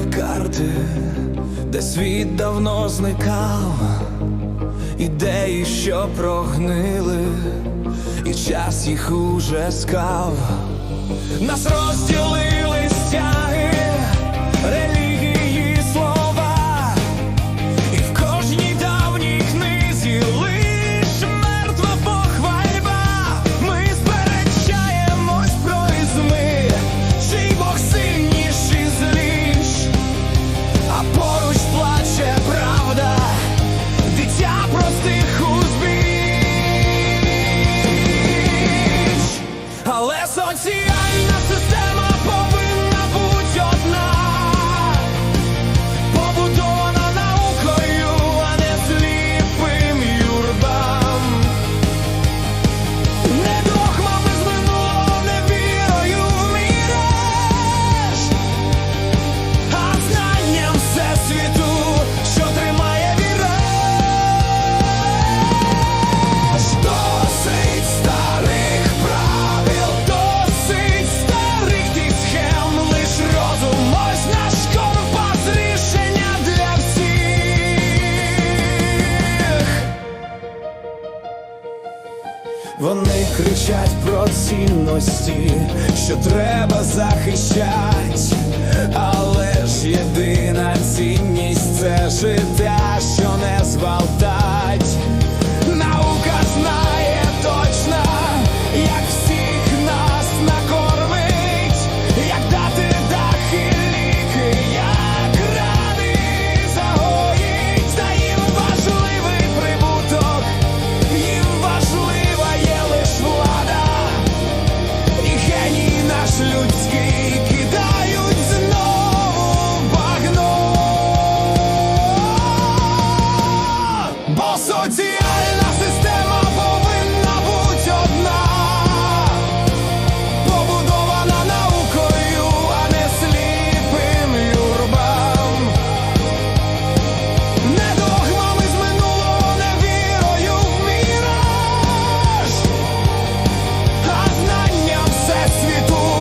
старі карти, де світ давно зникав, ідеї, що прогнили, і час їх уже скав, нас розділ. A less on. Вони кричать про цінності, що треба захищати, але ж є. босоті.